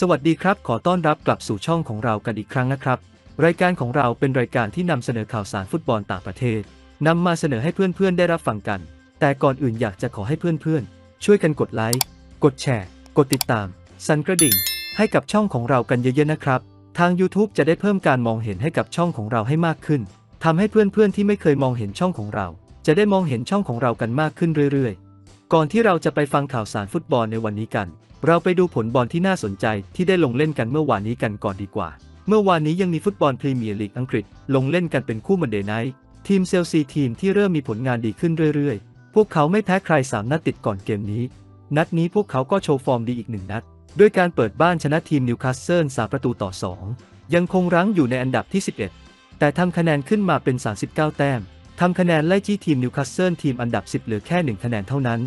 สวัสดีครับ ขอต้อนรับกลับสู่ช่องของเรากันอีกครั้งนะครับ รายการของเราเป็นรายการที่นำเสนอข่าวสารฟุตบอลต่างประเทศนำมาเสนอให้เพื่อนๆได้รับฟังกัน แต่ก่อนอื่นอยากจะขอให้เพื่อนๆ ช่วยกันกดไลค์ กดแชร์ กดติดตาม สั่นกระดิ่ง ให้กับช่องของเรากันเยอะๆนะครับ ทาง YouTube จะได้เพิ่มการมองเห็นให้กับช่องของเราให้มากขึ้นทำให้เพื่อนๆที่ไม่เคยมองเห็นช่องของเรา จะได้มองเห็นช่องของเรากันมากขึ้นเรื่อยๆ ก่อนที่เราจะไปฟังข่าวสารฟุตบอลในวันนี้กัน เราไปดูผลบอลที่น่าสนใจที่ได้ลงเล่นกันเมื่อวานนี้กันก่อนดีกว่า เมื่อวานนี้ยังมีฟุตบอลพรีเมียร์ลีกอังกฤษ ลงเล่นกันเป็นคู่มันเดย์ไนท์ทีมเซลซีทีมที่เริ่มมีผลงานดีขึ้นเรื่อยๆ พวกเขาไม่แพ้ใคร3นัดติดก่อนเกมนี้ นัดนี้พวกเขาก็โชว์ฟอร์มดีอีกหนึ่งนัด ด้วยการเปิดบ้านชนะทีมนิวคาสเซิล3ประตูต่อ 2 ยังคงรั้งอยู่ในอันดับที่ 11 แต่ทำคะแนนขึ้นมาเป็น 39 แต้มทำคะแนนไล่จี้ทีมนิวคาสเซิลทีมอันดับ 10 เหลือแค่ 1 คะแนนเท่านั้น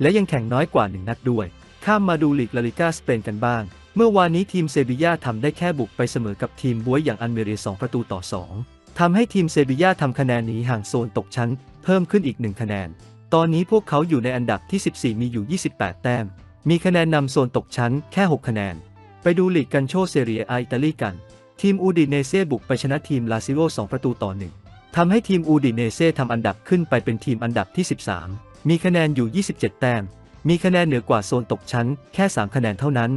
และยังแข่งน้อยกว่า 1 นัดด้วย ข้ามมาดูลีกลาลิกาสเปนกันบ้าง เมื่อวานนี้ทีมเซบีย่าทำได้แค่บุกไปเสมอกับทีมบวยอย่างอันเมเรีย2ประตูต่อ 2 ทำให้ทีมเซบีย่าทำคะแนนหนีห่างโซนตกชั้น เพิ่มขึ้นอีก 1 คะแนน ตอนนี้พวกเขาอยู่ในอันดับที่ 14 มีอยู่ 28 แต้ม มีคะแนนนำโซนตกชั้นแค่ 6 คะแนน ไปดูลีกกันโชเซเรียอิตาลีกัน ทีมอูดิเนเซ่บุกไปชนะทีมลาซิโอ2ประตูต่อ 1ทำให้ทีมอูดิเนเซ่ทำอันดับขึ้นไปเป็นทีมอันดับที่ 13 มีคะแนนอยู่ 27 แต้ม มีคะแนนเหนือกว่าโซนตกชั้น แค่ 3 คะแนนเท่านั้น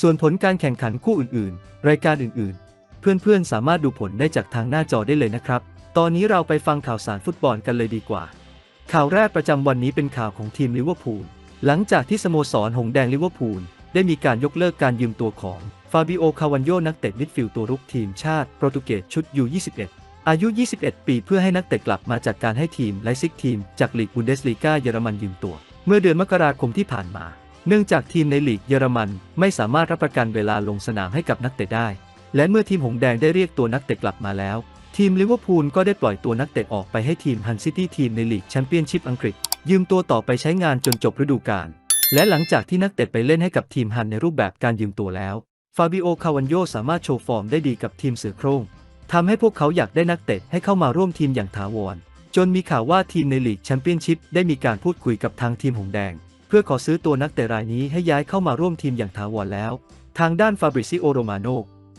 ส่วนผลการแข่งขันคู่อื่นๆ รายการอื่นๆ เพื่อนๆ สามารถดูผลได้จากทางหน้าจอได้เลยนะครับ ตอนนี้เราไปฟังข่าวสารฟุตบอลกันเลยดีกว่า ข่าวแรกประจำวันนี้เป็นข่าวของทีมลิเวอร์พูล หลังจากที่สโมสรหงแดงลิเวอร์พูลได้มีการยกเลิกการยืมตัวของฟาบิโอ คาวันโย นักเตะมิดฟิลด์ตัวรุกทีมชาติโปรตุเกสชุดยู21อายุ 21 ปี เพื่อให้นักเตะกลับมาจากการให้ทีมไลซิกทีม จากลีกบุนเดสลีกาเยอรมันยืมตัว เมื่อเดือนมกราคมที่ผ่านมา เนื่องจากทีมในลีกเยอรมันไม่สามารถรับประกันเวลาลงสนามให้กับนักเตะได้ และเมื่อทีมหงแดงได้เรียกตัวนักเตะกลับมาแล้ว ทีมลิเวอร์พูลก็ได้ปล่อยตัวนักเตะออกไปให้ทีมฮันซิตี้ทีมในลีกแชมเปี้ยนชิพอังกฤษ ยืมตัวต่อไปใช้งานจนจบฤดูกาลและหลังจากที่นักเตะไปเล่นให้กับทีมฮันในรูปแบบการยืมตัวแล้ว ฟาบิโอ คาวันโยสามารถโชว์ฟอร์มได้ดีกับทีมเสือโคร่งทำให้พวกเขาอยากได้นักเตะให้เข้ามาร่วมทีมอย่างถาวร จนมีข่าวว่าทีมในลีกแชมเปี้ยนชิพได้มีการพูดคุยกับทางทีมหงแดง เพื่อขอซื้อตัวนักเตะรายนี้ให้ย้ายเข้ามาร่วมทีมอย่างถาวรแล้ว ทางด้านฟาบริซิโอโรมาโน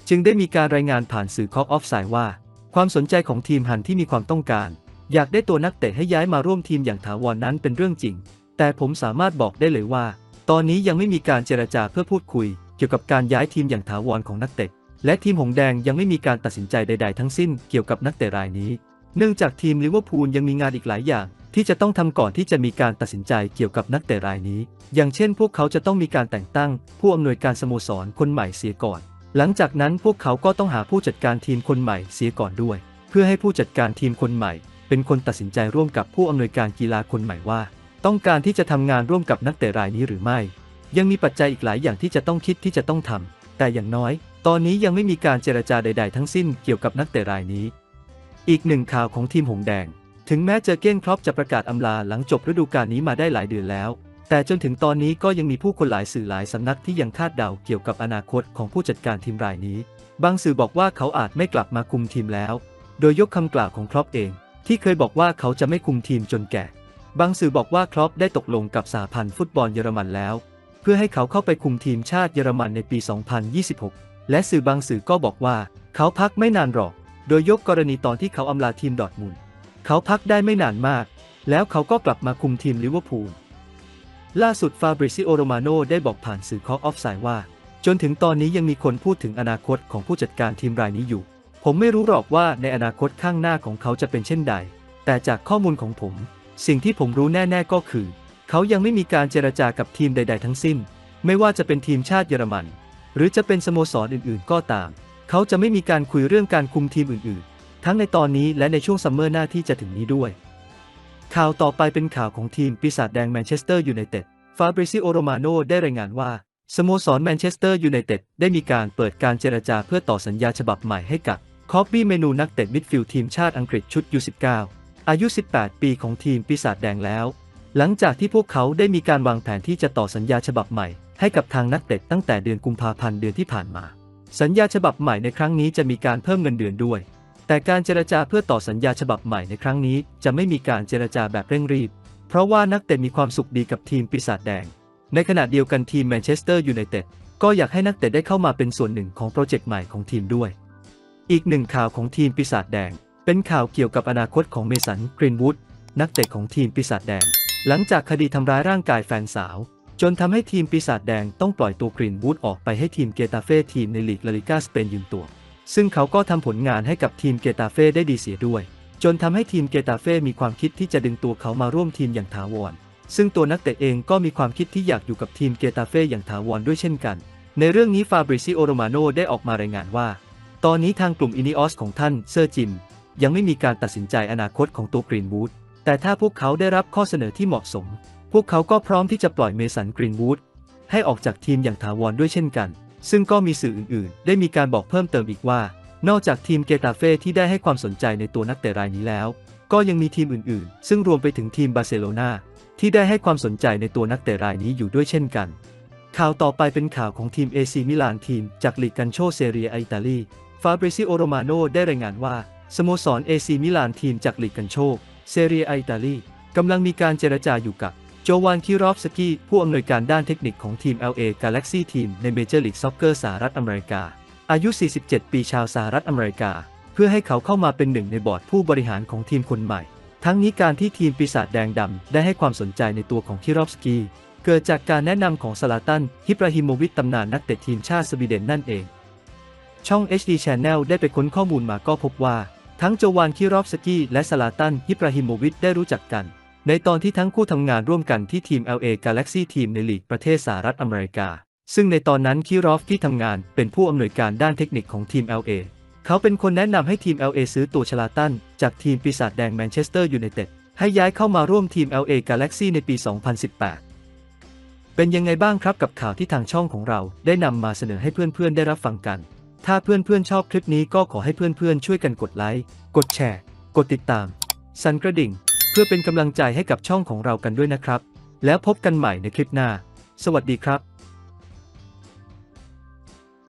จึงได้มีการรายงานผ่านสื่อคอกออฟไซด์ว่า ความสนใจของทีมฮันที่มีความต้องการ อยากได้ตัวนักเตะให้ย้ายมาร่วมทีมอย่างถาวรนนั้นเป็นเรื่องจริง แต่ผมสามารถบอกได้เลยว่า ตอนนี้ยังไม่มีการเจรจาเพื่อพูดคุย เกี่ยวกับการย้ายทีมอย่างถาวรของนักเตะและทีมหงแดงยังไม่มีการตัดสินใจใด ๆ ทั้งสิ้นเกี่ยวกับนักเตะรายนี้ เนื่องจากทีมลิเวอร์พูลยังมีงานอีกหลายอย่างที่จะต้องทำก่อนที่จะมีการตัดสินใจเกี่ยวกับนักเตะรายนี้ อย่างเช่นพวกเขาจะต้องมีการแต่งตั้ง ผู้อำนวยการสโมสรคนใหม่เสียก่อน หลังจากนั้นพวกเขาก็ต้องหาผู้จัดการทีมคนใหม่เสียก่อนด้วย เพื่อให้ผู้จัดการทีมคนใหม่ เป็นคนตัดสินใจร่วมกับผู้อำนวยการกีฬาคนใหม่ว่า ต้องการที่จะทำงานร่วมกับนักเตะรายนี้หรือไม่ ยังมีปัจจัยอีกหลายอย่างที่จะต้องคิดที่จะต้องทำแต่อย่างน้อย ตอนนี้ยังไม่มีการเจรจาใด ๆ ทั้งสิ้นเกี่ยวกับนักเตะรายนี้ อีกหนึ่งข่าวของทีมหงแดง ถึงแม้เจอเก้นครอปจะประกาศอำลาหลังจบฤดูกาลนี้มาได้หลายเดือนแล้ว แต่จนถึงตอนนี้ก็ยังมีผู้คนหลายสื่อหลายสำนักที่ยังคาดเดาเกี่ยวกับอนาคตของผู้จัดการทีมรายนี้ บางสื่อบอกว่าเขาอาจไม่กลับมาคุมทีมแล้ว โดยยกคำกล่าวของครอปเอง ที่เคยบอกว่าเขาจะไม่คุมทีมจนแก่ บางสื่อบอกว่าครอปได้ตกลงกับสหพันธ์ฟุตบอลเยอรมันแล้ว เพื่อให้เขาเข้าไปคุมทีมชาติเยอรมันในปี 2026 และสื่อบางสื่อก็บอกว่า เขาพักไม่นานหรอก โดยยกกรณีตอนที่เขาอำลาทีมดอร์ทมุนเขาพักได้ไม่นานมาก แล้วเขาก็กลับมาคุมทีมลิเวอร์พูล ล่าสุดฟาบริซิโอโรมาโนได้บอกผ่านสื่อคอออฟไซด์ว่า จนถึงตอนนี้ยังมีคนพูดถึงอนาคตของผู้จัดการทีมรายนี้อยู่ ผมไม่รู้หรอกว่าในอนาคตข้างหน้าของเขาจะเป็นเช่นใด แต่จากข้อมูลของผม สิ่งที่ผมรู้แน่ ๆก็คือ เขายังไม่มีการเจรจากับทีมใด ๆ ทั้งสิ้น ไม่ว่าจะเป็นทีมชาติเยอรมัน หรือจะเป็นสโมสรอื่น ๆ ก็ตาม เขาจะไม่มีการคุยเรื่องการคุมทีมอื่นๆ ทั้งในตอนนี้และในช่วงซัมเมอร์หน้าที่จะถึงนี้ด้วย ข่าวต่อไปเป็นข่าวของทีมปีศาจแดงแมนเชสเตอร์ยูไนเต็ด ฟาบริซิโอโรมาโนได้รายงานว่าสโมสรแมนเชสเตอร์ยูไนเต็ดได้มีการเปิดการเจรจาเพื่อต่อสัญญาฉบับใหม่ให้กับคอบบี้เมนูนักเตะมิดฟิลด์ทีมชาติอังกฤษชุด U19 อายุ 18 ปีของทีมปีศาจแดงแล้ว หลังจากที่พวกเขาได้มีการวางแผนที่จะต่อสัญญาฉบับใหม่ ให้กับทางนักเตะตั้งแต่เดือนกุมภาพันธ์เดือนที่ผ่านมา สัญญาฉบับใหม่ในครั้งนี้จะมีการเพิ่มเงินเดือนด้วย แต่การเจรจาเพื่อต่อสัญญาฉบับใหม่ในครั้งนี้ จะไม่มีการเจรจาแบบเร่งรีบ เพราะว่านักเตะมีความสุขดีกับทีมปีศาจแดง ในขณะเดียวกันทีมแมนเชสเตอร์ยูไนเต็ดก็อยากให้นักเตะได้เข้ามาเป็นส่วนหนึ่งของโปรเจกต์ใหม่ของทีมด้วย อีกหนึ่งข่าวของทีมปีศาจแดง เป็นข่าวเกี่ยวกับอนาคตของเมสันกรีนวูดนักเตะของทีมปีศาจแดง หลังจากคดีทำร้ายร่างกายแฟนสาว จนทำให้ทีมปีศาจแดงต้องปล่อยตัวกรีนวูดออกไปให้ทีมเกตาเฟ่ทีมในลีกลาลิกาสเปนยืมตัว ซึ่งเขาก็ทำผลงานให้กับทีมเกตาเฟ่ได้ดีเสียด้วย จนทำให้ทีมเกตาเฟ่มีความคิดที่จะดึงตัวเขามาร่วมทีมอย่างถาวร ซึ่งตัวนักเตะเองก็มีความคิดที่อยากอยู่กับทีมเกตาเฟ่อย่างถาวรด้วยเช่นกัน ในเรื่องนี้ฟาบริซิโอโรมาโนได้ออกมารายงานว่า ตอนนี้ทางกลุ่มอินิออสของท่านเซอร์จิมยังไม่มีการตัดสินใจอนาคตของตัวกรีนวูดแต่ถ้าพวกเขาได้รับข้อเสนอที่เหมาะสม พวกเขาก็พร้อมที่จะปล่อยเมสันกรีนวูดให้ออกจากทีมอย่างถาวรด้วยเช่นกัน ซึ่งก็มีสื่ออื่นๆ ได้มีการบอกเพิ่มเติมอีกว่า นอกจากทีมเกตาเฟ่ที่ได้ให้ความสนใจในตัวนักเตะรายนี้แล้ว ก็ยังมีทีมอื่นๆ ซึ่งรวมไปถึงทีมบาร์เซโลนาที่ได้ให้ความสนใจในตัวนักเตะรายนี้อยู่ด้วยเช่นกัน ข่าวต่อไปเป็นข่าวของทีมเอซีมิลานทีมจากลีกกันโชเซเรียอิตาลี ฟาบริซิโอโรมาโนได้รายงานว่าสโมสรเอซีมิลานทีมจากลีกกันโชเซเรียอิตาลีกำลังมีการเจรจาอยู่กับ โจวานคิรอฟสกี้ ผู้อำนวยการด้านเทคนิคของทีม LA Galaxy ทีมในเมเจอร์ลีกซ็อกเกอร์สหรัฐอเมริกา อายุ 47 ปีชาวสหรัฐอเมริกา เพื่อให้เขาเข้ามาเป็นหนึ่งในบอร์ดผู้บริหารของทีมคนใหม่ ทั้งนี้การที่ทีมปีศาจแดงดำได้ให้ความสนใจในตัวของคิรอฟสกี้ เกิดจากการแนะนำของซาลาตัน ฮิบราฮิโมวิชตำนานนักเตะทีมชาติสวีเดนนั่นเอง ช่อง HD Channel ได้ไปค้นข้อมูลมาก็พบว่า ทั้งโจวานคิรอฟสกี้และซาลาตันฮิบราฮิโมวิชได้รู้จักกัน ในตอนที่ทั้งคู่ทำงานร่วมกันที่ทีม LA Galaxy ทีมในลีกประเทศสหรัฐอเมริกา ซึ่งในตอนนั้นคิรอฟที่ทำงานเป็นผู้อำนวยการด้านเทคนิคของทีม LA เขาเป็นคนแนะนำให้ทีม LA ซื้อตัวชลาตัน จากทีมปีศาจแดงแมนเชสเตอร์ยูไนเต็ดให้ย้ายเข้ามาร่วมทีม LA Galaxy ในปี 2018 เป็นยังไงบ้างครับกับข่าวที่ทางช่องของเราได้นำมาเสนอให้เพื่อนๆได้รับฟังกัน ถ้าเพื่อนๆชอบคลิปนี้ก็ขอให้เพื่อนๆช่วยกันกดไลค์ กดแชร์ กดติดตาม สั่นกระดิ่ง เพื่อเป็นกำลังใจให้กับช่องของเรากันด้วยนะครับ แล้วพบกันใหม่ในคลิปหน้า สวัสดีครับ